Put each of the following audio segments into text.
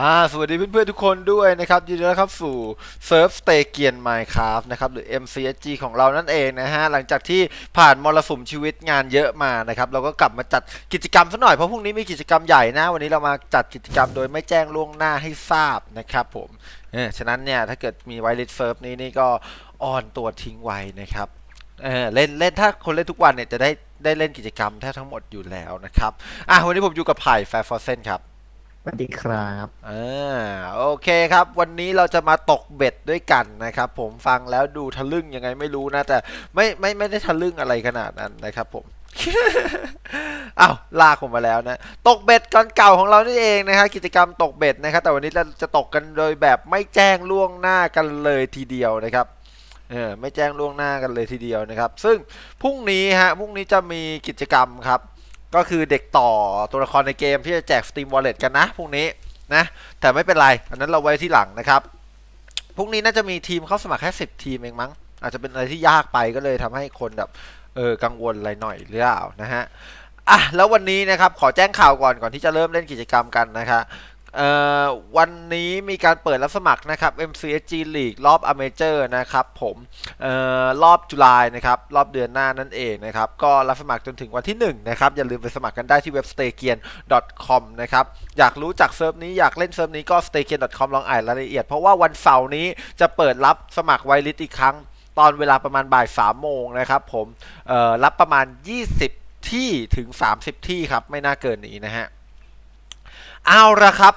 อ่าสวัสดีเพื่อนๆทุกคนด้วยนะครับยินดีต้อนรับสู่เซิร์ฟสเตเกียนไมค์คราฟนะครับหรือ MCSG ของเรานั่นเองนะฮะหลังจากที่ผ่านมรสุมชีวิตงานเยอะมานะครับเราก็กลับมาจัดกิจกรรมซะหน่อยเพราะพรุ่งนี้มีกิจกรรมใหญ่นะ วันนี้เรามาจัดกิจกรรมโดยไม่แจ้งล่วงหน้าให้ทราบนะครับผมเออฉะนั้นเนี่ยถ้าเกิดมีไวลิสเซิร์ฟนี้นี่ก็ออนตัวทิ้งไว้นะครับเออเล่นเล่นถ้าคนเล่นทุกวันเนี่ยจะได้ได้เล่นกิจกรรมแทบทั้งหมดอยู่แล้วนะครับอะวันนี้ผมอยู่กับไผ่แฟร์ฟอร์เซนครับ สวัสดีครับอ่าโอเคครับ วันนี้เราจะมาตกเบ็ดด้วยกันนะครับ ผมฟังแล้วดูทะลึ่งยังไงไม่รู้นะ แต่ไม่ไม่ไม่ได้ทะลึ่งอะไรขนาดนั้นนะครับผมอ้าวลากผมมาแล้วนะ ตกเบ็ดก่อนเก่าของเรานี่เองนะครับกิจกรรมตกเบ็ดนะครับแต่วันนี้เราจะตกกันโดยแบบไม่แจ้งล่วงหน้ากันเลยทีเดียวนะครับเออไม่แจ้งล่วงหน้ากันเลยทีเดียวนะครับ ซึ่งพรุ่งนี้ฮะพรุ่งนี้จะมีกิจกรรมครับ ก็คือเด็กต่อตัวละครในเกมที่จะแจก Steam Wallet กันนะพรุ่งนี้นะ แต่ไม่เป็นไร อันนั้นเราไว้ที่หลังนะครับพรุ่งนี้น่าจะมีทีมเข้าสมัครแค่สิบทีมเองมั้ง อาจจะเป็นอะไรที่ยากไปก็เลยทำให้คนแบบเออกังวลอะไรหน่อยหรือเปล่านะฮะอะแล้ววันนี้นะครับขอแจ้งข่าวก่อนก่อนที่จะเริ่มเล่นกิจกรรมกันนะครับ วันนี้มีการเปิดรับสมัครนะครับ MCSG League รอบ Amateur นะครับผมออรอบจุลายนะครับ รอบเดือนหน้านั่นเองนะครับ ก็รับสมัครจนถึงวันที่1นะครับ อย่าลืมไปสมัครกันได้ที่เว็บ s t a k i a n com นะครับ อยากรู้จักเซิร์ฟนี้อยากเล่นเซิร์ฟนี้ก็ s t a k i a n com ลองอ่านรายละเอียด เพราะว่าวันเสาร์นี้จะเปิดรับสมัครไวลิสอีกครั้ง ตอนเวลาประมาณบ่าย3โมงนะครับผมรับประมาณ 20 ที่ถึง 30 ที่ครับไม่น่าเกินนี้นะฮะ เอาละครับ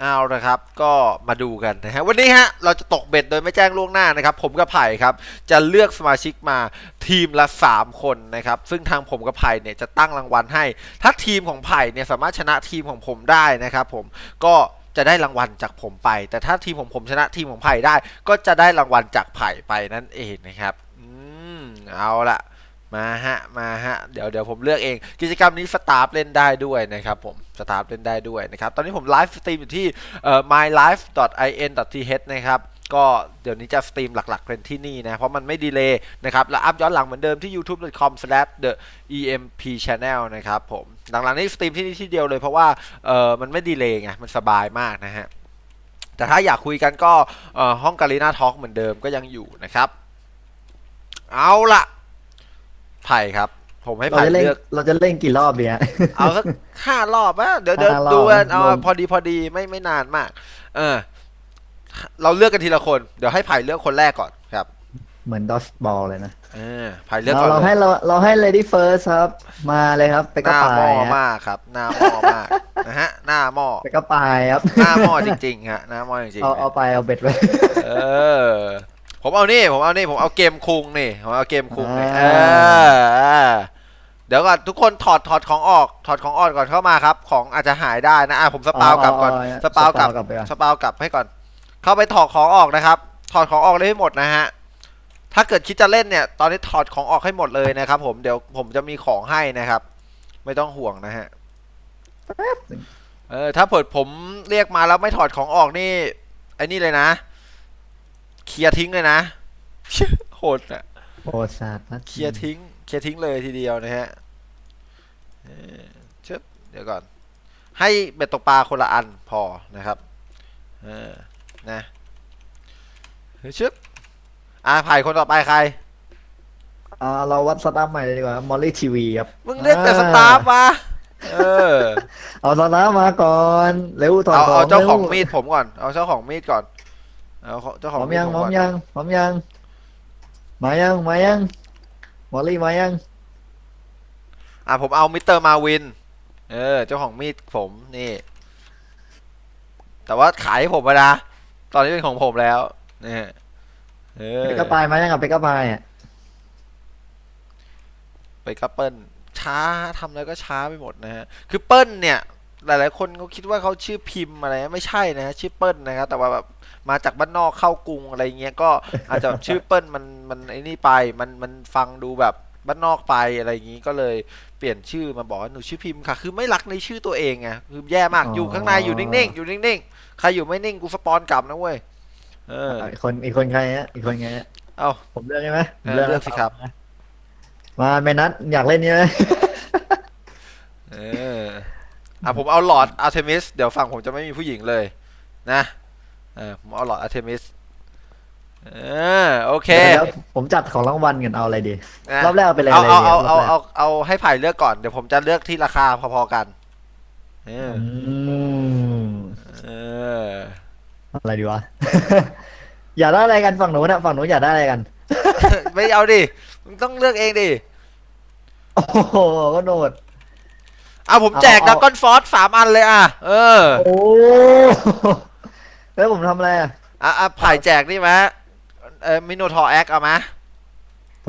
เอาละครับก็มาดูกันนะฮะวันนี้ฮะเราจะตกเบ็ดโดยไม่แจ้งล่วงหน้านะครับ ผมกับไผ่ครับจะเลือกสมาชิกมาทีมละ 3 คนนะครับ ซึ่งทางผมกับไผ่เนี่ยจะตั้งรางวัลให้ ถ้าทีมของไผ่เนี่ยสามารถชนะทีมของผมได้นะครับผมก็จะได้รางวัลจากผมไป แต่ถ้าทีมของผมชนะทีมของไผ่ได้ ก็จะได้รางวัลจากไผ่ไปนั่นเองนะครับอืมเอาละ มาฮะมาฮะเดี๋ยวเดี๋ยวผมเลือกเอง กิจกรรมนี้สตาฟเล่นได้ด้วยนะครับผมสตาฟเล่นได้ด้วยนะครับตอนนี้ผมไลฟ์สตรีมอยู่ที่เอ่อ mylife.in.th นะครับก็เดี๋ยวนี้จะสตรีมหลักๆเป็นที่นี่นะ เพราะมันไม่ดีเลย์นะครับ แล้วอัพย้อนหลังเหมือนเดิมที่ youtube.com/the-emp-channel นะครับผมหลังๆนี้สตรีมที่นี่ที่เดียวเลยเพราะว่าเอ่อมันไม่ดีเลย์ไงมันสบายมากนะฮะแต่ถ้าอยากคุยกันก็ห้องการีนาทอล์กเหมือนเดิมก็ยังอยู่นะครับ เอาละ ไผ่ครับ ผมให้เราไผ่จะเล่นเลือก เราจะเล่นกี่รอบเนี่ย เอาสักห้ารอบอะเดี๋ยวเดี๋ยวห้ารอบดูกันเอารวม พอดีพอดีไม่ไม่นานมาก เออ เราเลือกกันทีละคน เดี๋ยวให้ไผ่เลือกคนแรกก่อนครับเหมือนดอสบอลเลยนะเออไผ่เลือกเราก่อนเราเลให้ยเราเราให้ lady first ครับ มาเลยครับไปหกระน้าปาหม้อยฮะมากครับ หน้าหม้อมากนะฮะ หน้าหม้อไปกระปายครับหน้าหม้อจริงๆฮะหน้าหม้อจริงเอาๆเอาไปเอาเบ็ดไว้ เออ ผมเอานี่ผมเอานี่ผมเอาเกมคุงนี่ผมเอาเกมคุงนี่เออ่าอเออเดี๋ยวก่อนทุกคนถอดถอดของออกถอดของออกก่อนเข้ามาครับ ของอาจจะหายได้นะอะผมสปาวกลับก่อนสปาวกลับไปก่อนสปาวกลับให้ก่อน เข้าไปถอดของออกนะครับ ถอดของออกเลยให้หมดนะฮะถ้าเกิดคิดจะเล่นเนี่ย ตอนนี้ถอดของออกให้หมดเลยนะครับ ผมเดี๋ยวผมจะมีของให้นะครับ ไม่ต้องห่วงนะฮะเออถ้าเปิดผมเรียกมาแล้วไม่ถอดของออกนี่ไอ้นี่เลยนะ เคลียร์ทิ้งเลยนะ โหดอะโอ้สัตว์นะเคลียร์ทิ้ง เคลียร์ทิ้งเลยทีเดียวนะฮะเออชึบเดี๋ยวก่อน ให้เบ็ดตกปลาคนละอันพอนะครับ เออ นะเฮ้ยชึบอ่าไผ่คนต่อไปใครอ่าเราวัดสตาร์ทใหม่เลยดีกว่ามอลลี่ทีวีครับ มึงเรียกแต่สตาฟวะเออ เอาสตาร์ทมาก่อน เร็วถอดเอาของเอาเจ้าของร็วมีดผมก่อน เอาเจ้าของมีดก่อน เอาเจ้าพของร้อมมีดยังผมพร้อก่มอนยังพร้อมยังมายังมายังมอลลี่มายังอะผมเอามิสเตอร์มาวิน เออ เจ้าของมีดผมนี่ แต่ว่าขายให้ผมไปนะ ตอนนี้เป็นของผมแล้วนี่เออไปกระปายมายังกับไปกระปายอะไปกับเปิ้ลช้าทำแล้วก็ช้าไปหมดนะฮะ คือเปิ้ลเนี่ย หลาย ๆ คนเขาคิดว่าเขาชื่อพิมพ์อะไร ไม่ใช่นะฮะชื่อเปิ้ลนะครับ แต่ว่าแบบ มาจากบ้านนอกเข้ากรุงอะไรเงี้ยก็อาจจะแบบชื่อเปิ้ลมันมันไอ้นี่ไปมันมันฟังดูแบบบ้านนอกไปอะไรอย่างงี้ก็เลยเปลี่ยนชื่อมาบอกว่าหนูชื่อพิมพ์ค่ะ คือไม่รักในชื่อตัวเองไงคือแย่มากอยู่ข้างในอยู่นิ่งๆอยู่นิ่งๆใครอยู่ไม่นิ่งกูสปอนกลับนะเว้ยเอออีกคนอีกคนใครฮะอีกคนใครฮะเอาผมเลือกใช่ไหมผมเออเลือกสิครับ มาเมนัทอยากเล่นนี่ไหมเอออะผมเอาหลอดอาร์เทมิสเดี๋ยวฝั่งผมจะไม่มีผู้หญิงเลย นะ เออผมเอาหลอดอาร์เทมิสเออโอเคเดี๋ยวผมจัดของรางวัลกันเอาอะไรดีนะรอบแรกเอาไปเลยเอาอะไรเอาดีเอารเอาบแรกเอาเอาให้ไผ่เลือกก่อนเดี๋ยวผมจะเลือกที่ราคาพอๆกันเอออืมเอออะไรดีวะอยากได้อะไรกันฝั่งนู้นอะฝั่งนู้นอยากได้อะไรกัน ไม่เอาดิมึงต้องเลือกเองดิโอ้โหก็โดดเอาผมแจกเอาดัเอากก้อนฟอสสามอันเลยอะ เออ โอ้ แล้วผมทำอะไรอะอะอะไผ่แจกนี่ไหมเออมิโนทอแอคเอาไหม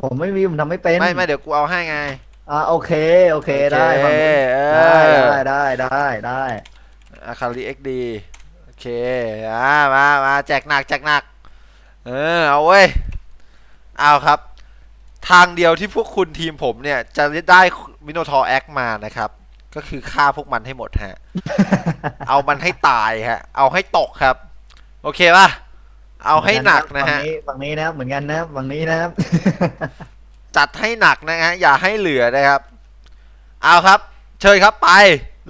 ผมไม่มีผมทำไม่เป็นไม่ไม่เดี๋ยวกูเอาให้ไง อ่าโอเค โอเคได้โอฝั่งเคนู้นเอได้อ ได้ได้ได้ได้อาคาริเอ็กดีโอเคอ่ามามาแจกหนักแจกหนัก เออเอาเว้ยเอาครับ ทางเดียวที่พวกคุณทีมผมเนี่ย จะได้มิโนทอแอคมานะครับ ก็คือฆ่าพวกมันให้หมดฮะ เอามันให้ตายฮะ เอาให้ตกครับ โอเคป่ะ เอาให้หนักนะฮะฝั่งนี้ฝั่งนี้นะครับเหมือนกันนะครับฝั่งนี้นะครับ จัดให้หนักนะฮะ อย่าให้เหลือนะครับ เอาครับ เชิญครับไป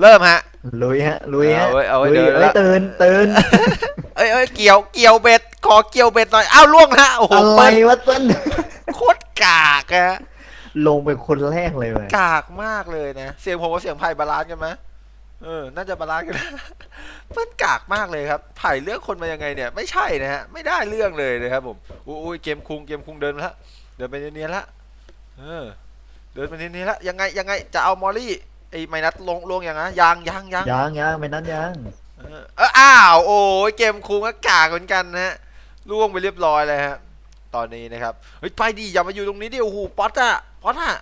เริ่มฮะ ลุยฮะ ลุยฮะ เอาไว้เอาไว้ลุยเดินเอ้ยละตื่นตื่นเอ้ยเอ้ยเกี่ยว เกี่ยวเบ็ด ขอเกี่ยวเบ็ดหน่อย อ้าวล่วงนะฮะ โอ้โหอะไรเปิ้ลวะต้นโคตรกากอะลงเป็นคนแรกเลยเว้ยกากมากเลยนะ เสียงผมกับเสียงไผ่บาลานซ์กันไหม เออ น่าจะบาลานซ์กันนะมันกากมากเลยครับไผ่เลือกคนมายังไงเนี่ย ไม่ใช่นะฮะ ไม่ได้เรื่องเลยนะครับผมอุ้ยเกมคุง เกมคุงเดินมาละ เดินไปเนียนๆละ เออ เดินไปเนียนๆละ ยังไงยังไง จะเอามอลลี่ ไอ้ไมนัดลงลงยังไงยังยังยังยังยังไม่นั้นยัง เออเอออ้าว โอ้ยเกมคุงก็กากเหมือนกันนะฮะ ล่วงไปเรียบร้อยเลยฮะ ตอนนี้นะครับ เฮ้ย ไปดิอย่ามาอยู่ตรงนี้ดิ โอ้โห ป๊อตอะป๊อตอะ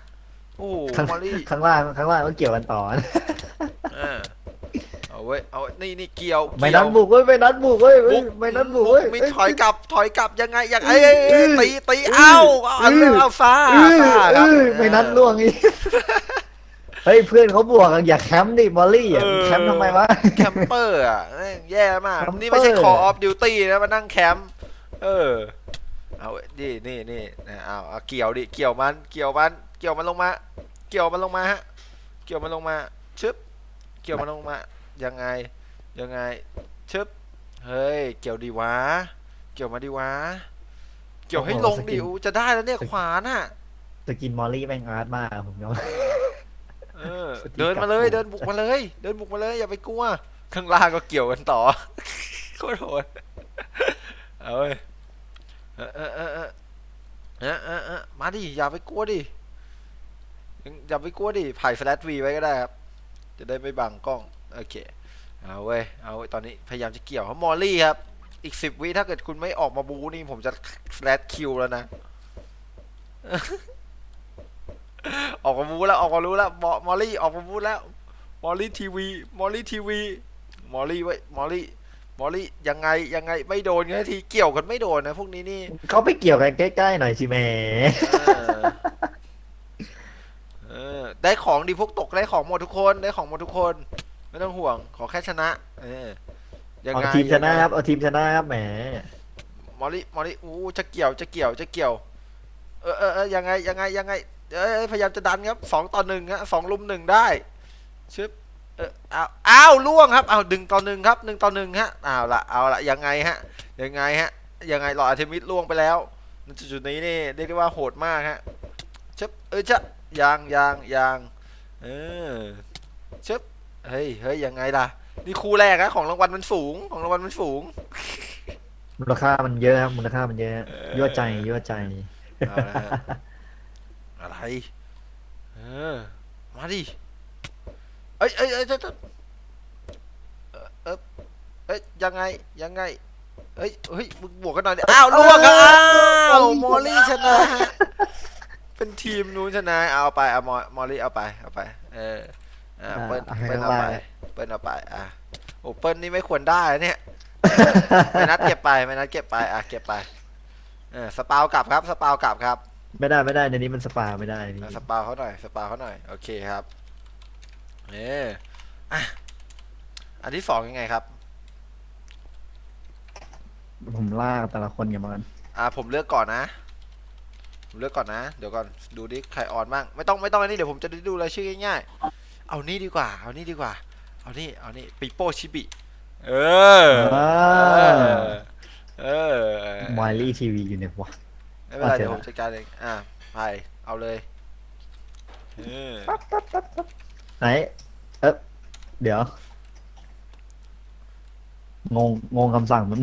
โอ้โห ข้างมอลลี่ ข้างล่างข้างล่างก็เกี่ยวกันต่อนะเออ เอาเว้ย เอาเว้ยนี่นี่เกี่ยวไม่เกี่นัยวดบุกเว้ยไม่นัดบุกเว้ยเว้ยบุกไม่นัดบุกเว้ยมีเอ้ยถอยกลับ ถอยกลับยังไงยังไงเอ้ยเอ้ยเอ้ยตีตีเอ้าเอาเอาอื้อเอาฟ้าเออฟ้าคเอรับอไม่นัดล่วงอีกเฮ้ยเพื่อนเขาบวกกันอย่าแคมป์ดิมอลลี่อะแคมป์ทำไมวะแคมเปอร์อะแม่งแย่มากแคมเปอร์นี่ไม่ใช่ Call of Duty นะมานั่งแคมป์เออเอาเว้ยนี่นี่นี่นะเอาเอาเกี่ยวดิเกี่ยวมันเกี่ยวมันเกี่ยวมันลงมา เกี่ยวมันลงมาฮะเกี่ยวมันลงมาชึบเกี่ยวมันลงมา ยังไงยังไงชึบเฮ้ยเกี่ยวดีวะเกี่ยวมาดีวะเกี่ยวให้ลงดิอู้จะได้แล้วเนี่ยขวาน่ะสกินมอลลี่แม่งอาร์ตมากอะผมยอมเออสติกเดินมาเลยกลับเดินบุกมาเลย เดินบุกมาเลยอย่าไปกลัวข้างล่างก็เกี่ยวกันต่อโคตรโหดเอาเว้ยเออเออเออเออเออเออเออมาดิอย่าไปกลัวดิยังอย่าไปกลัวดิถ่ายแฟลชวีไว้ก็ได้ครับ จะได้ไม่บังกล้อง โอเคเอาเว้ยเอาเว้ยตอนนี้พยายามจะเกี่ยวเขามอลลี่ครับ อีกสิบวิถ้าเกิดคุณไม่ออกมาบูนี่ผมจะแฟลชคิวแล้วนะ ออกมาบูแล้วออกมารู้แล้วมอมอลลี่ออกมาบูแล้วมอลลี่ทีวีมอลลี่ทีวีมอลลี่ไว้ยมอลลี่มอลลี่ยังไงยังไงไม่โดนกันทีเกี่ยวกันไม่โดนนะพวกนี้นี่เขาไปเกี่ยวกันใกล้ๆหน่อยสิแหม่เออเออได้ของดีพวกตกได้ของหมดทุกคนได้ของหมดทุกคน ไม่ต้องห่วง ขอแค่ชนะ เออยังเอาไงทีมชนะครับยังไงเอาทีมชนะครับแหม มอลลี่มอลลี่อู้จะเกี่ยวจะเกี่ยวจะเกี่ยว เออเออเออยังไงยังไงยังไงเอ้ยเอ้ยพยายามจะดันครับสองต่อหนึ่งฮะสองลุมหนึ่งได้ชึบเอออ้าวอ้าวล่วงครับอ้าวดึงต่อหนึ่งครับหนึ่งต่อหนึ่งฮะอ้าวละเอาละยังไงฮะยังไงฮะยังไงหลอดอาร์เทมิสล่วงไปแล้วณจุดๆนี้นี่เรียกได้ว่าโหดมากฮะชึบเออจะยางยางยางเออชึบ เฮ้ยเฮ้ยยังไงล่ะ นี่คู่แรกนะของรางวัลมันสูง ของรางวัลมันสูง มูลค่ามันเยอะครับมูลค่ามันเยอะเออ ยั่วใจยั่วใจ เอาละฮะ อะไร เออ มาดิ เอ้ยเอ้ยเอ้ยเอ้ยเอ้ยเออเออเอ้ยยังไง ยังไง เอ้ย เฮ้ย มึงบวกกันหน่อยดิอ้าวล่วงอะอ้าวมอลลี่ชนะฮะเป็นทีมนู้นชนะ เอาไป เอามอมอลลี่เอาไป เอาไป เออ อ่าอ่าเปิ้ลเอาให้เปิ้ลข้างเอาล่างไปเปิ้ลเอาไปอะโอ้เปิ้ลนี่ไม่ควรได้นะเนี่ยไม่นัดเก็บไปไม่นัดเก็บไปอะเก็บไปเออสปาวกลับครับสปาวกลับครับไม่ได้ไม่ได้ในนี้มันสปาไม่ได้นี่อะสปาวเขาหน่อยสปาวเขาหน่อยโอเคครับเอออะอันที่สองยังไงครับ ผมลากแต่ละคนกันมากันอะผมเลือกก่อนนะผมเลือกก่อนนะ เดี๋ยวก่อนดูดิใครออนบ้างไม่ต้องไม่ต้องอันนี้เดี๋ยวผมจะได้ดูรายชื่อง่ายๆ เอานี่ดีกว่า เอานี่ดีกว่า เอานี่ เอานี่ปิโป้ชิบิ เอออ่าเออมายลี่ทีวีอยู่เนี่ยวะไม่เป็นไรโอเคเดี๋ยวผมจัดการเอง อะไผ่เอาเลยเออไหน เอ๊ะเดี๋ยว งง งงคำสั่งมัน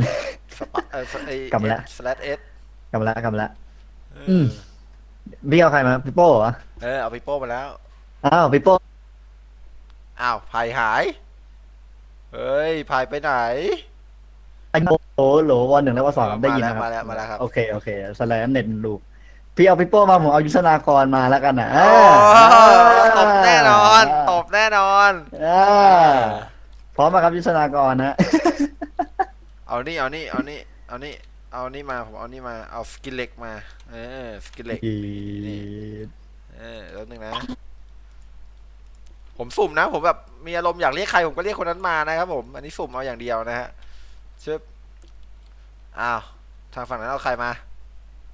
สปะเออไอ้กลับมาแล้ว สแลชเอสกลับมาแล้วกลับมาแล้ว อืม พี่เอาใครมาพี่โป้เหรอ เออ เอาไปโป้มาแล้ว อ้าวพี่โป้ อ้าวไผ่หาย เฮ้ยไผ่ไปไหน ไอ้โอ้โหลวันหนึ่งแล้ววันสองมาได้ยินแล้วนะครับมาแล้วมาแล้วครับ โอเคโอเคสแลมเน็ตลูกพี่เอาพี่โป้มาผมเอายุทธนากรมาแล้วกันนะโอ้ตบแน่นอน ตบแน่นอนอ่าพร้อมไหมครับยุทธนากรนะ เอานี่เอานี่เอานี่เอานี่เอานี่มาผมเอานี่มาเอาสกิลเล็กมา เออสกิลเล็กเออแล้วหนึ่งนะ ผมสุ่มนะ ผมแบบมีอารมณ์อยากเรียกใครผมก็เรียกคนนั้นมานะครับผม อันนี้สุ่มเอาอย่างเดียวนะฮะชึบอ้าวทางฝั่งนั้นเอาใครมา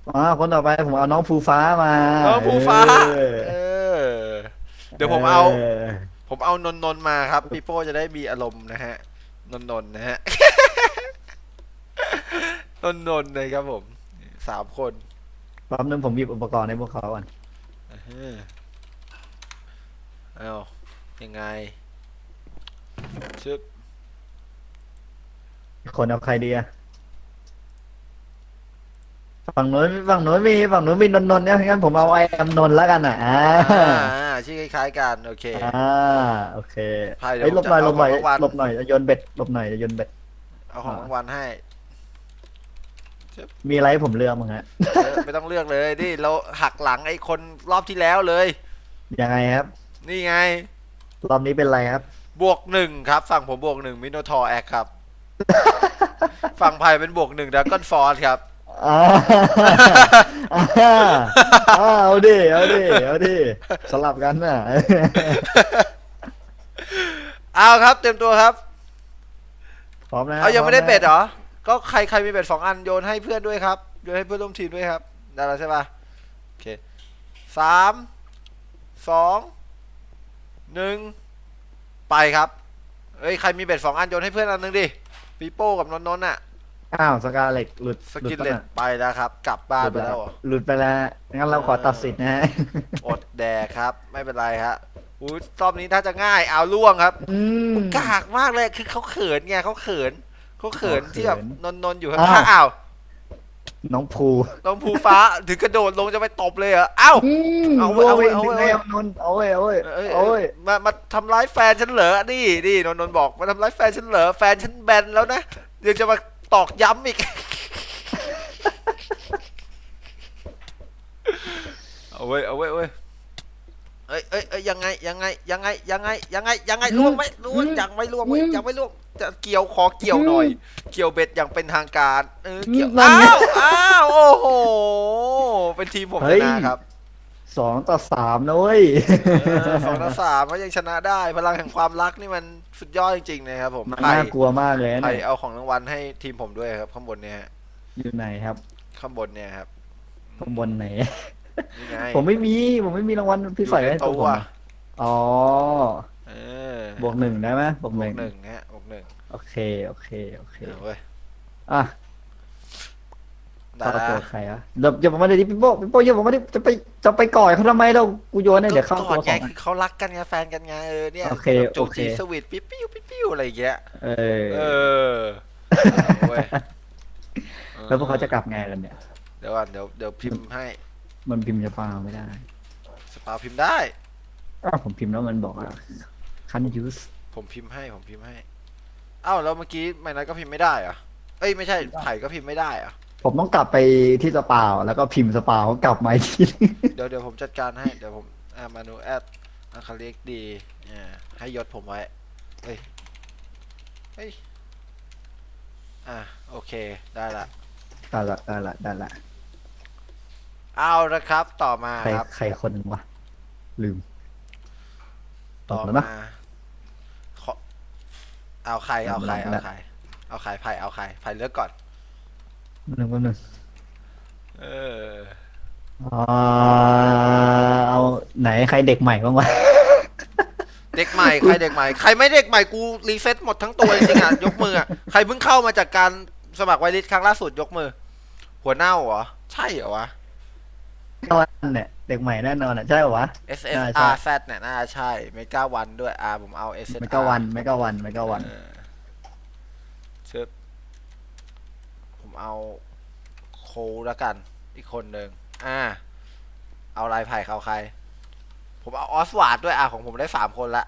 อ๋อคนต่อไปผมเอาน้องภูฟ้ามาน้องภูฟ้า เออเออเดี๋ยวผมเอาอผมเอานนนนท์มาครับปีโป้จะได้มีอารมณ์นะฮะ นนนนท์นะฮะ นนนนท์เลยครับผมสามคนแป๊บนึงผมหยิบอุปกรณ์ให้พวกเขาก่อนเออเอา ยังไงชึบคนเอาใครดีอะฝั่งโน้นฝั่งโน้นมีฝั่งโน้นมีนนท์นนท์เนี่ยงั้นผมเอาไอแอมนนท์แล้วกันอะอ่าอ่าชื่อคล้ายๆกันโอเค อ่าโอเคไพ่เดี๋ยวเฮ้ยหลบหน่อยหลผมบหน่อยจะเอาของรางวัล หลบหน่อยจะโยนเบ็ดหลบหน่อยจะโยนเบ็ดเอาของรางวัลให้มีอะไรให้ผมเลือกมั้งฮะเออไม่ต้องเลือกเลยนี่เราหักหลังไอ้คนรอบที่แล้วเลย ยังไงครับ นี่ไง รอบนี้เป็นอะไรครับ บวกหนึ่งครับ ฝั่งผมบวกหนึ่งมิโนทอร์แอคครับ ฝั่งไพ่เป็นบวกหนึ่งดักกอนฟอร์ครับอ่าอ่าอ่าเอาดิเอาดิเอาดิสลับกันน่ะ เอาครับเต็มตัวครับ พร้อมนะเอายังไม่ได้พร้เบ็นะดเหรอ ก็ใครใครมีเบ็ดสองอันโยนให้เพื่อนด้วยครับโยนให้เพื่อนร่วมทีมด้วยครับได้แล้วใช่ปะโอเคสามสอง หนึ่งไปครับเอ้ยใครมีเบ็ดสองอันโยนให้เพื่อนอันหนึงดิปีโป้กับนนท์นนท์อะอ้าวสกาเล็กหลุดสกิลหเลลุตดไปแล้วครับ กลับบ้านไปแล้วเหรอ หลุดไปแล้ว งั้นเราขอตัดสินนะฮะ อดแดกครับ ไม่เป็นไรฮะอู้รอบนี้ถ้าจะง่ายเอาล่วงครับอืม กากมากเลยคือเขาเขินไงเขาเขินเขาเขินเขาเขิน ที่แบบนนท์นนท์อยู่ข้าอ้าวงๆอ้าว น้องภูน้องภูฟ้าถึงกระโดดลงจะไปตบเลยเหรออ้าวอืมเอาเว้ยเอาเว้ยเอาเอาเว้เว้ยยเอานนท์เอาเว้ยเอาเว้ยเอ้ยเอาเว้ยมามาทำร้ายแฟนฉันเหรอนี่นี่นนท์นนท์บอกมาทำร้ายแฟนฉันเหรอแฟนฉันแบนแล้วนะเดี๋ยวจะมาตอกย้ำอีก เอาเว้ยเอาเว้ยเอาเว้ยเอ้ยเอ้ยเอ้ยยังไงยังไงยังไงยังไงยังไงยังไงล่วงไหมล่วงยังไม่ล่วงเว้ยยังไม่ล่วง จะเกี่ยวขอเกี่ยวหน่อย เกี่ยวเบ็ดอย่างเป็นทางการเออเกี่ยวอ้าวอ้าวโอ้โหเป็นทีมผมชนะครับสองต่อสามนะเว้ย เออสองต่อสามก็ยังชนะได้พลังแห่งความรักนี่มันสุดยอดจริงๆนะครับผมมันไผ่น่ากลัวมากเลยนะไผ่เนี่ยเอาของรางวัลให้ทีมผมด้วยครับ ข้างบนเนี่ยฮะอยู่ไหนครับ ข้างบนเนี่ยครับข้างบนไหน นี่ไงผมไม่มี ผมไม่มีรางวัลพี่ใส่ไว้ให้ตัวผมอะอ๋อ เออบวกหนึ่งได้ไหมบวกบหวนึ่กงหนึ่งฮะบวกหนึ่ง โอเค โอเค โอเค เอาเว้ยอะได้เข้าละตัวใครอะเดี๋ยวอย่าบอกมาเดี๋ยวดิพี่โป้พี่โป้อย่าบอกมาดิจะไปจะไปก่อยเขาทำไมเรากูโยนให้เดี๋ยวเข้าก่ตัอวนขไงองคือเขารักกันไงแฟนกันไงเออเนี่ยโอเคแบบจูบโอเค จีสวีทปิ๊วปิ๊วปิ๊วปิ๊วอะไรอย่างเงี้ยเออ เออเอาเว้ยแล้วพวกเขาจะกลับไงกันเนี่ย เดี๋ยวก่อนเดี๋ยวเดี๋ยวพิมพ์ให้มันพิมพ์จะฟาวไม่ได้สปาพิมพ์ได้ อ้าวผมพิมพ์แล้วมันบอกว่า can't use ผมพิมพ์ให้ผมพิมพ์ให้ อ้าวแล้วเมื่อกี้ไม่นัทก็พิมพ์ไม่ได้เหรอะเอ้ยไม่ใช่ไผ่ก็พิมพ์ไม่ได้เหรอะผมต้องกลับไปที่สปาวแล้วก็พิมพ์สปาวเขากลับมาอีกทีนึงเดี๋ยวเดี๋ยวผมจัดการให้เดี๋ยวผมอ่ามานูแอดอัคาเล็กดีอ่าให้ยศผมไว้เฮ้ยเฮ้ยอะโอเคได้ละได้ละได้ละได้ละเอาละครับต่อมาใครครับ ใครคนหนึ่งวะลืมต่อแล้วนะมาขอ เอาใครเอาใครเอาเอาละใครเอาใครไผ่เอาใครไผ่เลือกก่อนหนึ่งแป๊บหนึ่งเอออ่าเอาไหนใครเด็กใหม่บ้างวะเด็กใหม่ใครเด็กใหม่ใครไม่เด็กใหม่กูรีเซ็ตหมดทั้งตัวจริงๆอะยกมืออะใครเพิ่งเข้ามาจากการสมัครไวริสครั้งล่าสุดยกมือ หัวเน่าเหรอใช่เหรอวะเก้าวันเนี่ย เด็กใหม่แน่นอนอะใช่เหรอวะ S ใช่ S ใช่ R Z เนี่ยน่าจะใช่เมกาวันด้วยอ่าผมเอา S S ไม่ก็วันไม่ก็วันไม่ก็วันชึบผมเอาโคแล้วกัน อีกคนหนึ่งอ่า เอาลายไผ่เขาใคร ผมเอาออสวาร์ดด้วยอะของผมได้สามคนละ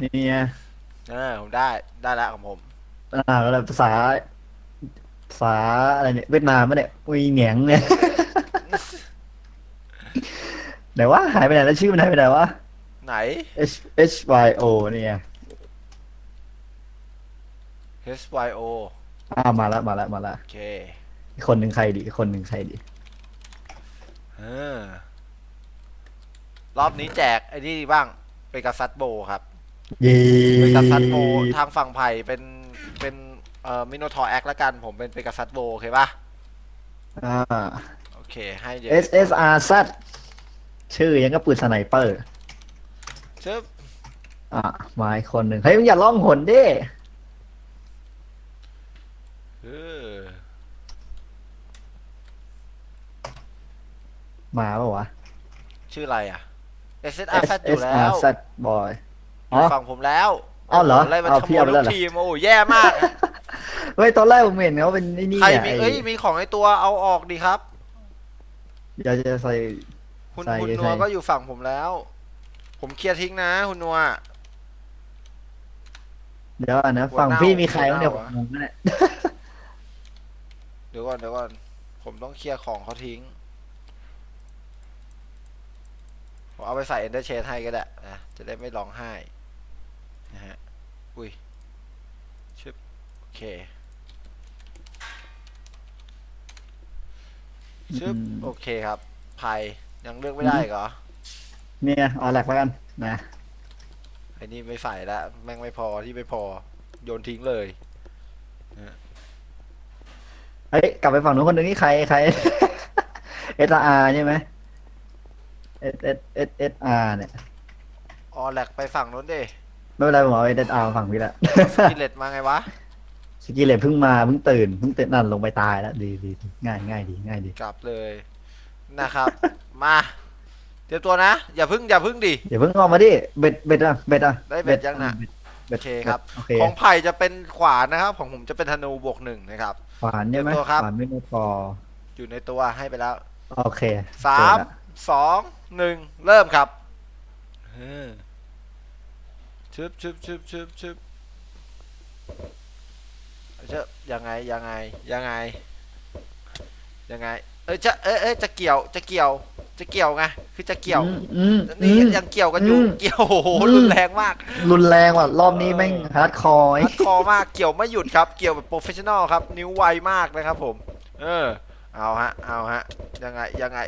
นี่ไงเออผมได้ได้แล้วของผม อ่าแล้วภาษาภาษาอะไรเนี่ยเวียดนามปะเนี่ยอุ้ยเหนียงเนี่ย ไหนวะหายไปไหนแล้วชื่อมันหายไปไหนวะ ไหน H H Y O เนี่ย H Y O อ่ามาแล้วมาแล้วมาแล้วโอเคอีกคนหนึ่งใครดีอีกคนหนึ่งใครดีเออรอบนี้แจกไอ้นี่บ้างเป็นกาซัตโบครับ เย้เป็นกาซัตโบทางฝั่งไผ่เป็นเป็นเอ่อมิโนทอร์แอคแล้วกัน ผมเป็นเป็นกาซัตโบโอเคปะอ่าโอ เคให้เดี๋ยว S S R Z ชื่อยังก็ปืนสไนเปอร์ ชึบอ่ามาอีกคนหนึ่งเฮ้ยมึงอย่าล่องหนดิเออมาปะวะ ชื่ออะไรอะ S S R Z อยู่ S แล้ว R Z boy อ๋อ ฝั่งผมแล้วอ้าวเหรอโไล่มันเอาขพี่โมยเอาไปลูแล้วกเหรอ ทีมโอ้แย่มาก เฮ้ยตอนแรกผมเห็นเขาเป็นไอ้นี่ใครเนี่ยมีไอ้เอ้ยมีของในตัวเอาออกดีครับ อยากจะใส่ คุณใส่คุณใส่นัวก็อยู่ฝั่งผมแล้ว ผมเคลียร์ทิ้งนะ คุณนัว เดี๋ยวก่อนนะหัวฝั่งเน่าพี่มีใครบ้างเนี่ยหัผวมเน่า งงนะเนี่ยเดี๋ยวก่อนเดี๋ยวก่อนผมต้องเคลียร์ของเขาทิ้งผมเอาไปใส่เอนเดอร์เชนให้ก็ได้นะจะได้ไม่ร้องไห้นะฮะอุ้ยชึบโอเค ชึบโอเคครับไผ่ยังเลือกไม่ได้อีกเหรอเนี่ยเอาแหลกแล้วกันนะไอ้นี่ไม่ใส่ละแม่งไม่พอที่ไม่พอ โยนทิ้งเลยเฮ้ยกลับไปฝั่งนู้นคนหนึ่งนี่ใครใคร S R ใช่ไหม S S S S R เนี่ยออแลกไปฝั่งนู้นดิไม่เป็นไรผมเอา S S R มาฝั่งพี่ละกิเลตมาไงวะ สกิเลตเพิ่งมาเพิ่งตื่นเพิ่งตื่นนั่นลงไปตายแล้วดีดีดีง่ายง่ายดีง่ายดีกลับเลยนะครับ มาเตรียมตัวนะ อย่าพึ่งอย่าพึ่งดิเดี๋ยวเพิ่งออกมาดิเบ็ดเบ็ดอะเบ็ดอะได้เบ็ดยังน่ะเบ็ดโอเคครับ โอเคของไผ่จะเป็นขวานนะครับ ของผมจะเป็นธนูบวกหนึ่งนะครับ ขวานใช่ไหมเตรียมตัวครับ ขวานไม่พออยู่ในตัวให้ไปแล้วโอเคสามสองหนึ่งเริ่มครับเออชึบชึบชึบชึบชึบเจะยังไงยังไงยังไงยังไง เอ้ยจะเอ้ยเอ้ยจะเกี่ยวจะเกี่ยว จะเกี่ยวไงคือจะเกี่ยวอืมอืมนี่อืมยังเกี่ยวกันอยู่อืมเกี่ยวโอ้โหอืมรุนแรงมาก รุนแรงว่ะรอบนี้แม่งฮาร์ดคอร์ฮัดคอร์มากเกี่ยวไม่หยุดครับ เกี่ยวแบบโปรเฟชชั่นอลครับ นิ้วไวมากนะครับผม เออ เอาฮะ เอาฮะ ยังไง ยังไง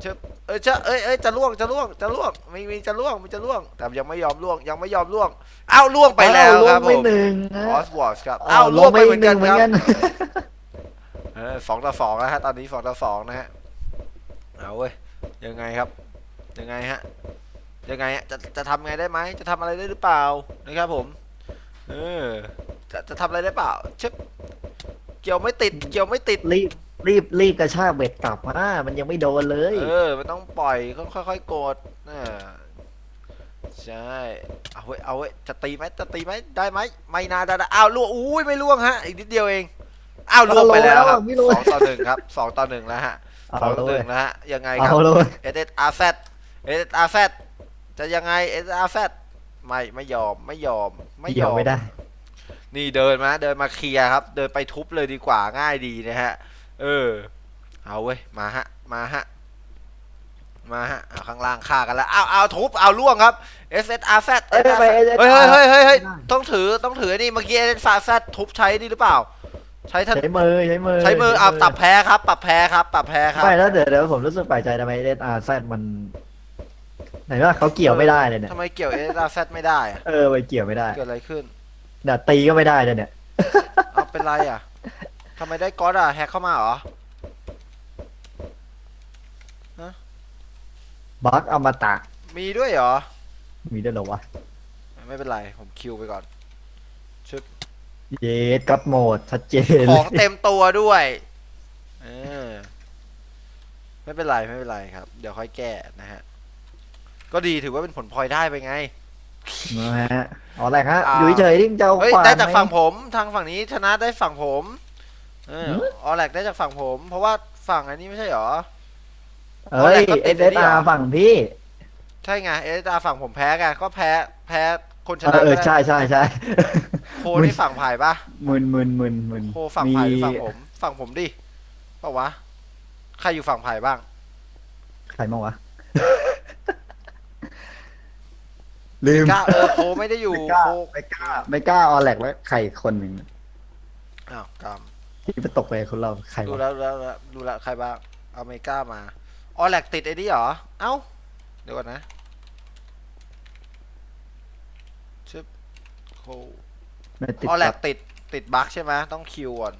เชบเอ้ยเชะเอ้ยเอ้ยจะล่วง จะล่วง จะล่วง มี มี จะล่วง มี จะล่วง แต่ยังไม่ยอมล่วง ยังไม่ยอมล่วง เอ้าล่วงไปแล้วลคงรับไปผมหนึ่งนะออสวอร์สครับ เอ้าล่วงไปเหมือนกันลงไปคอีรับหนึ่งเออสองต่อสองนะฮะ ตอนนี้สองต่อสองนะฮะ เอาเว้ย ยังไงครับ ยังไงฮะ ยังไงฮะ จะ จะทำไงได้ไหม จะทำอะไรได้หรือเปล่า นะครับผม เออ จะ จะทำอะไรได้เปล่าชึบเกี่ยวไม่ติด เกี่ยวไม่ติดรีบ รีบรีบกระชากเบ็ดกลับมามันยังไม่โดนเลย เออ มันต้องปล่อยค่อยๆกดน่ะใช่ เอาเว้ยเอาเว้ยจะตีไหมจะตีไหมได้ไหมไม่น่าได้นะอ้าวล่วงอุ้ยไม่ล่วงฮะ อีกนิดเดียวเอง อ้าวล่วงไปแล้วครับไม่รู้สองต่อหนึ่งครับสองต่อหนึ่งแล้วฮะเอาสองเลต่อหยนึ่งแล้วฮะยังไงครับเอาเลยเอสอาร์แซดเอสอาร์แซดจะยังไงเอสอาร์แซดไม่ไม่ยอมไม่ยอมไม่ยเดี๋ยอวมไม่ได้ นี่เดินมาเดินมาเคลียร์ครับ เดินไปทุบเลยดีกว่าง่ายดีนะฮะ เออ เอาเว้ย มาฮะ มาฮะ มาฮะเอาข้างล่างฆ่ากันแล้ว เอาเอาทุบ เอาล่วงครับ S S R Z เอ้ยไป SSR เฮ้ยเฮ้ยเฮ้ยเฮ้ยเฮ้ยไม่ได้ต้องถือ ต้องถือนี่ เมื่อกี้ S S R Z ทุบใช้นี่หรือเปล่า ใช้ทันใช้มือใช้มือใช้มือเอาปรับแพ้ครับ ปรับแพ้ครับ ปรับแพ้ครับ ไม่แล้วเดี๋ยวเดี๋ยวผมรู้สึกแปลกใจทำไมเอสอาร์แซมัน ไหนว่าเขาเกี่ยวไม่ได้เลยเนี่ย ทำไมเกี่ยว S S R Z ไม่ได้อะเออไปเกี่ยวไม่ได้เกิดอะไรขึ้นเดี๋ยวตีก็ไม่ได้เลยเนี่ย เอาเป็นไรอะ ทำไมได้ก๊อตอะแฮกเข้ามาเหรอบัคอมตะ มีด้วยเหรอ มีด้วยเหรอวะ ไม่เป็นไร ผมคิวไปก่อนเยสกัดโหมดชัดเจนของเต็มตัวด้วย เออ ไม่เป็นไร ไม่เป็นไรครับ เดี๋ยวค่อยแก้นะฮะ ก็ดีถือว่าเป็นผลพลอยได้ไปไงนะฮะเอาแหละฮะอ่าอยู่เฉยๆที่จะเอาเฮ้ยขวานได้จากไหมฝั่งผม ทางฝั่งนี้ชนะได้ฝั่งผม เออหือออแลกได้จากฝั่งผม เพราะว่าฝั่งอันนี้ไม่ใช่หรอ เอ้ยเอาแหละก็ติเอดสไอ้เอสนี่เหรอาอร์ฝั่งพี่ ใช่ไงเอสอาฝั่งผมแพ้ไงก็แพ้แพ้คนชเอนะอเออก็ได้ใช่ใช่ใช่โคนี่ฝั่งผ่ายปะมึนมึนมึนมึนโคฝั่งผ่ายหรือฝั่งผม ฝั่งผมดิเปล่าวะใครอยู่ฝั่งผ่ายบ้าง ใครบ้างวะลืมกล้าเออโคไม่ได้อยู่ไม่กล้าโคไม่กล้าไม่กล้าเอาแหลกแล้วใครอีกคนหนึ่งอ้าวกรรม ที่ไปตกไปคนเราใครดูวะแล้วดูแล้วดูแล้วดูแล้วใครบ้างเอาเมก้ามาออแลกติดไอ้นี่เหรอ เอ้า เดี๋ยวก่อนนะชึบโคไม่ติดออแลคกรับติดติดบั๊กใช่ไหมต้องคิวก่อน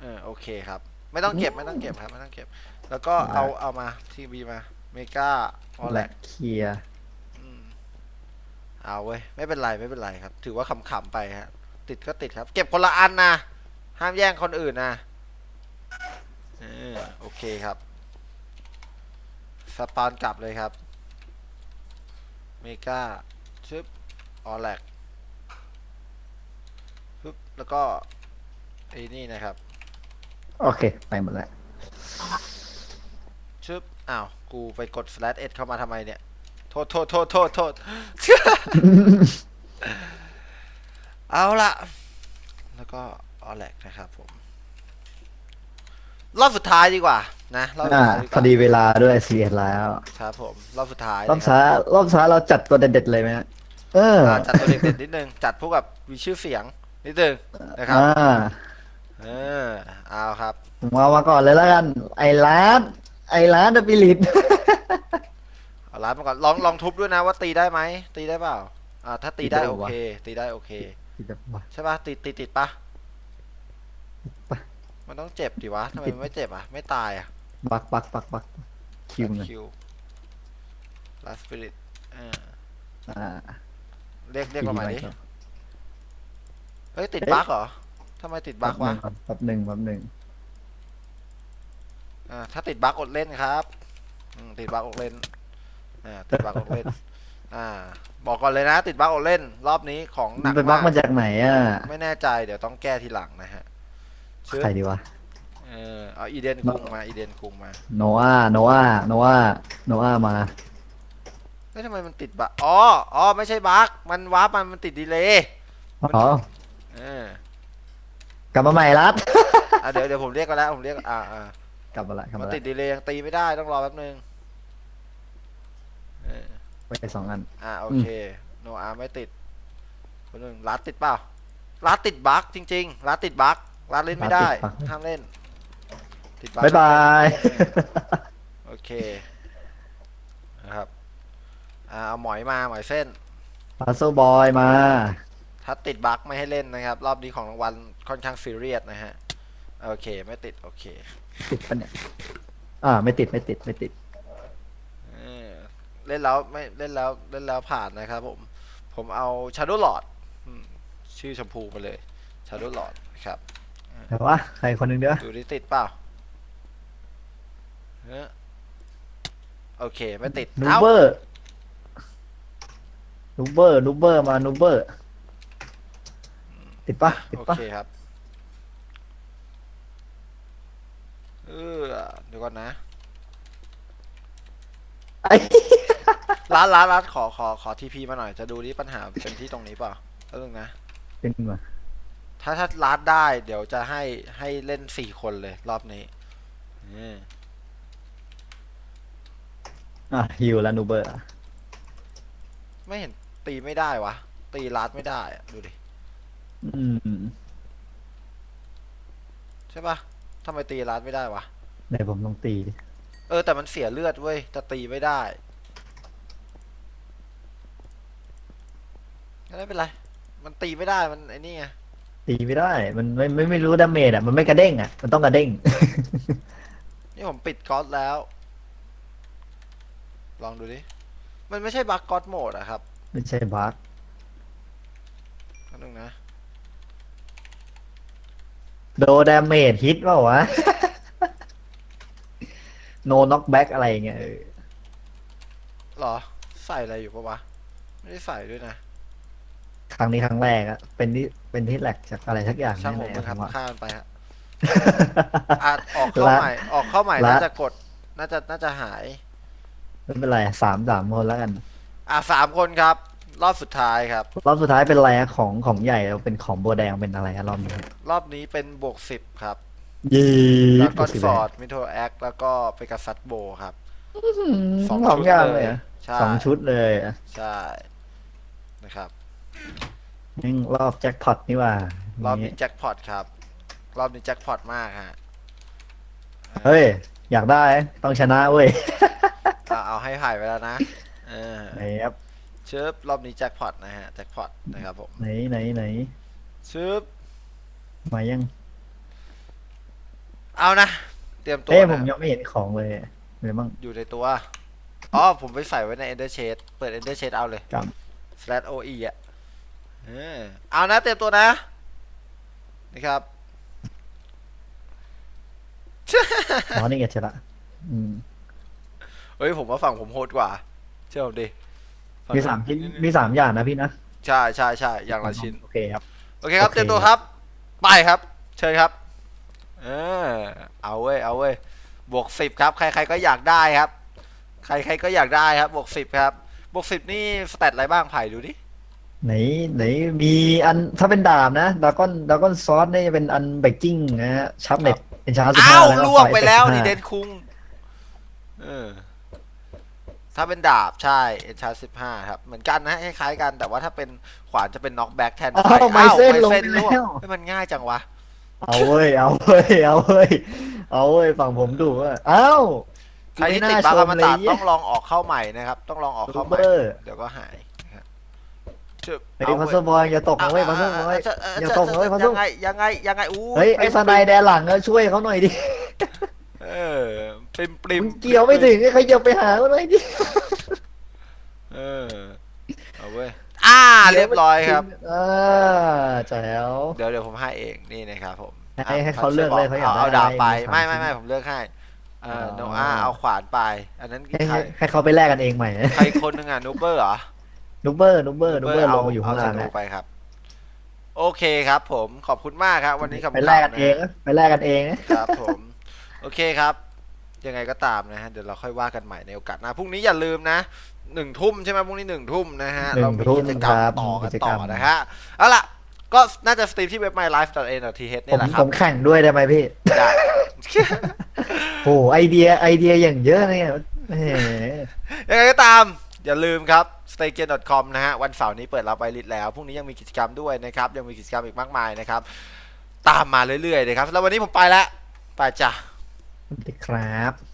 เออโอเคครับ ไม่ต้องเก็บไม่ต้องเก็บครับไม่ต้องเก็บ แล้วก็เอาเอามาทีวีมาเมก้าออแหแลลกกเคลียร์ อืมเอาเว้ย ไม่เป็นไร ไม่เป็นไรครับ ถือว่าขำๆไปฮะ ติดก็ติดครับ เก็บคนละอันนะ ห้ามแย่งคนอื่นนะเออโอเคครับ สปอนกลับเลยครับ เมกาชึบออแลกปึ๊บแล้วก็ไอ้นี่นะครับ โอเค ไปหมดแล้วชึบอ้าว กูไปกด slash s เข้ามาทำไมเนี่ย โทษ โทษ โทษ โทษ โทษ เอาละแล้วก็ออแลกนะครับผม รอบสุดท้ายดีกว่า นะรอบสุดอ่าท้ายดีกพว่าอดีเวลาด้วยเสียแล้ว ครับผมรอบสุดท้ายรอบนะคช้ารับรอบช้าเราจัดตัวเด็ดๆเลยไหมฮะเอออ่าจัดตัวเด็ดๆนิดนึง จัดพวกแบบมีชื่อเสียงนิดนึงนะครับ อ่าเออเอาครับ ผมเอามาก่อนเลยแล้วกัน ไอ้ร้าน ไอ้ร้านเดอะปิลิต เอาร้านมาก่อนลองลองทุบด้วยนะว่าตีได้ไหมตีได้เปล่า อ่า ถ้าตีได้ตีได้โอวะ เค ตีได้โอเค วะใช่ปะติดติดติดปะปะมันต้องเจ็บดิวะทำไมมันไม่เจ็บอะ ไม่ตายอะ บักบักบักบักคิวเลยคิวลาสปิริตเอออ่าเรียกเรียกเราใหม่ดิก่อนเฮ้ยติดเอ๊ะบั๊กเหรอทำไมติดบั๊กวะแป๊บหนึ่งแป๊บหนึ่งอ่าถ้าติดบั๊กอดเล่นครับอืมติดบั๊กอดเล่นอ่าติดบั๊กอดเล่นอ่า บอกก่อนเลยนะ ติดบั๊กอดเล่น รอบนี้ของหมันันกไปบักมากมาจากไหนอะไม่แน่ใจเดี๋ยวต้องแก้ทีหลังนะฮะชื่อใครดีวะเออเอาอีเดนคุงมาอีเดนคุงมาโนอาโนอาโนอาโนอามา เฮ้ยทำไมมันติดบั๊กอ๋ออ๋อไม่ใช่บั๊กมันวาร์ปมันมันติดดีเลย์อ๋อ เออกลับมาใหม่รัด อะเดี๋ยวเดี๋ยวผมเรียกกันแล้วผมเรียกอ่าอ่ากลับมาละกลับมันมาละติดดีเลย์ยังตีไม่ได้ต้องรอแป๊บนึงเออ ไปสองอัน อ่าโอเค โนอาไม่ติดคนหนึ่งรัดติดเปล่ารัดติดบั๊กจริงๆรัดติดบั๊กรัดเล่นไม่ได้รัดติดบั๊ก ห้ามเล่น ติดบั๊กบ๊ายบาย โอเคนะครับอ่าเอาหมอยมาหมอยเส้น พาโซบอยมา ถ้าติดบั๊กไม่ให้เล่นนะครับ รอบนี้ของรางวัลค่อนข้างซีเรียสนะฮะ โอเค ไม่ติด โอเค ติดปะเนี่ย อ่า ไม่ติด ไม่ติด ไม่ติดเออ เล่นแล้วไม่เล่นแล้วเล่นแล้วผ่านนะครับผม ผมเอา Shadow Lord อืมชื่อชมพูมาเลย Shadow Lord ครับแต่ว่าใครคนหนึ่งเด้อดูดิติดเปล่าเออโอเค ไม่ติดนูเอ้าเบอร์นูเบอร์นูเบอร์มานูเบอร์ ติดปะติดโอปะเคครับ เออเดี๋ยวก่อนนะ ไอ้ ร้านร้านร้านขอขอขอทีพีมาหน่อย จะดูดิปัญหาเป็นที่ตรงนี้เปล่าแล้วนึงนะ เป็นมาถ้าถ้าร้านได้ เดี๋ยวจะให้ให้เล่นสี่คนเลย รอบนี้อืมอะฮิวแล้วนูเบอร์ไม่เห็นตีไม่ได้วะ ตีรัดไม่ได้อะดูดิ อืมใช่ปะทำไมตีรัดไม่ได้วะเดี๋ยวผมลองตีดิ เออแต่มันเสียเลือดเว้ยแต่ตีไม่ได้ ไม่เป็นไร มันตีไม่ได้ มันไอ้นี่ไง ตีไม่ได้ มันไม่ไม่ไม่รู้ดาเมจอะ มันไม่กระเด้งอะ มันต้องกระเด้ง นี่ผมปิดก๊อตแล้ว ลองดูดิ มันไม่ใช่บั๊กก็อดโหมดอะครับไม่ใช่บัคอันนึงนะ โดดาเมจฮิตเปล่าวะ โนน็อกแบ็กอะไรอย่างเงี้ยเออหรอ ใส่อะไรอยู่ปะวะ ไม่ได้ใส่ด้วยนะ ครั้งนี้ครั้งแรกอะเป็นที่เป็นที่แหลกจากอะไรสักอย่างช่างผมแน่นะครับๆว่าข้ามไปฮะอาจออกเข้าละใหม่ ออกเข้าใหม่ละน่าจะกด น่าจะน่าจะหายไม่เป็นไรสามสามคนแล้วกัน อะสามคนครับ รอบสุดท้ายครับ รอบสุดท้ายเป็นอะไรอะของของใหญ่เป็นของโบวแดงเป็นอะไรอะรอบนี้ รอบนี้เป็นบวกสิบครับยีแล้วก็สิบฟอร์ดมิโทแอคแล้วก็เปกัสซัตโบครับสองสองอย่างเลยอะใช่สองชุดเลยอะใช่นะครับ ยังรอบแจ็คพอตนี่หว่ารอบนี้แจ็คพอตครับ รอบนี้แจ็คพอตมากฮะเฮ้ย อยากได้ต้องชนะเว้ยอะเอาให้ผ่านไปแล้วนะเออไหนครับชึบรอบนี้แจ็คพอตนะฮะแจ็คพอตนะครับผมไหนไหนไหนชึบมายัง เอานะ เตรียมตัวเอ้ยนะผมยังไม่เห็นของเลยเลยบ้างอยู่ในตัวอ๋อผมไปใส่ไว้ใน Ender Shade เปิด Ender Shade เอาเลยครับ slash oe อะ เออเอานะเตรียมตัวนะนะครับอ๋อนี่ไงเจอละอืมเฮ้ยผมว่าฝั่งผมโหดกว่า เชื่อผมดิฝั่งมีสามชิ้นมีสามอย่างนะพี่นะใช่ใช่ใช่อย่างละชิ้นโอเคครับโอเคครับโอเคเตรียมตัวครับ ไปครับ เชิญครับ เออเอาเว้ยเอาเว้ยบวกสิบครับ ใครๆก็อยากได้ครับ ใครๆก็อยากได้ครับ บวกสิบครับ บวกสิบนี่สเตตอะไรบ้างไผ่ดูดิ ไหนไหนมีอันถ้าเป็นดาบนะดากอนดากอนซอสนี่จะเป็นอันเบกกิ้งนะฮะชับเน็ตเป็นชาร์จสิบอ้าห้าวแล้วก็ล่วงไปแล้วฟนี่15เดนคุงเออถ้าเป็นดาบใช่เอ็นชาร์สิบห้าครับ เหมือนกันนะคล้ายๆกัน แต่ว่าถ้าเป็นขวานจะเป็นน็อกแบ็กแทนไฟอ้าวไมเส้นลงไมไปล่วงแล้วเฮ้ยมันง่ายจังวะ เอาเว้ยเอาเว้ยเอาเว้ยเอาเว้ยฝั่งผมดูว่าเอ้าใครที่ติดบาร์กรรมตาต้องลองออกเข้าใหม่นะครับ ต้องลองออกเข้าใหม่เบอร์เดี๋ยวก็หายนะครับชึบ ไอ้พัซเซอร์บอยอย่าตกนะเว้ยพัซเซอร์บอยะะะอย่าตกนะเว้ยพัซเซอยัร์งไงยังไงยังไงอู้เฮ้ยไอ้สไนด์แดนหลังก็ช่วยเขาหน่อยดิเออปริมปริมมึงเกี่ยวไม่ถึงใครเกี่ยวไปหาเขาหน่อยดิเออเอาเว้ยอ่าเรียบร้อยครับอ่าแจ๋วเดี๋ยวเดี๋ยวผมให้เองนี่นะครับผมให้ให้เขาเลือกเลยเขาอยากได้เอาดาบไปอะไรไม่มีไม่สามชิ้นไม่ผมเลือกให้เอออ๋อโนอาเอาขวานไป อันนั้นให้ใครให้ให้เขาไปแลกกันเองใหม่ใครคนหนึ่งอะนูเบอร์เหรอ นูเบอร์นูเบอร์นูเบอร์ลงมาอยู่ข้างล่างเอธนูนะไปครับ โอเคครับ ผมขอบคุณมากครับ วันนี้ขอบไปคุณแลกกันเองนะไปแลกกันเองนะครับ ผม โอเคครับ ยังไงก็ตามนะฮะเดี๋ยวเราค่อยว่ากันใหม่ในโอกาสหน้าพรุ่งนี้อย่าลืมนะหนึ่งทุ่มใช่ไหมพรุ่งนี้หนึ่งทุ่มนะฮะหนึ่เรางมีทุ่มกิจกรรมครับต่อกันกิจกรต่รอมนะฮะเอาล่ะก็น่าจะสตรีมที่เว็บ mylife.n.th ผเนี่ยมแหละคผรับมแข่งด้วยได้ไหมพี่ ได้โอ้ไอเดียไอเดียอย่างเยอะเนี่ยแหมยังไงก็ตาม อย่าลืมครับ staygen.com นะฮะวันเสาร์นี้เปิดรับไวริสแล้วพรุ่งนี้ยังมีกิจกรรมด้วยนะครับยังมีกิจกรรมอีกมากมายนะครับ ตามมาเรื่อยๆนะครับแล้ววันนี้ผมไปแล้วไปจ้ะสวัสดีครับ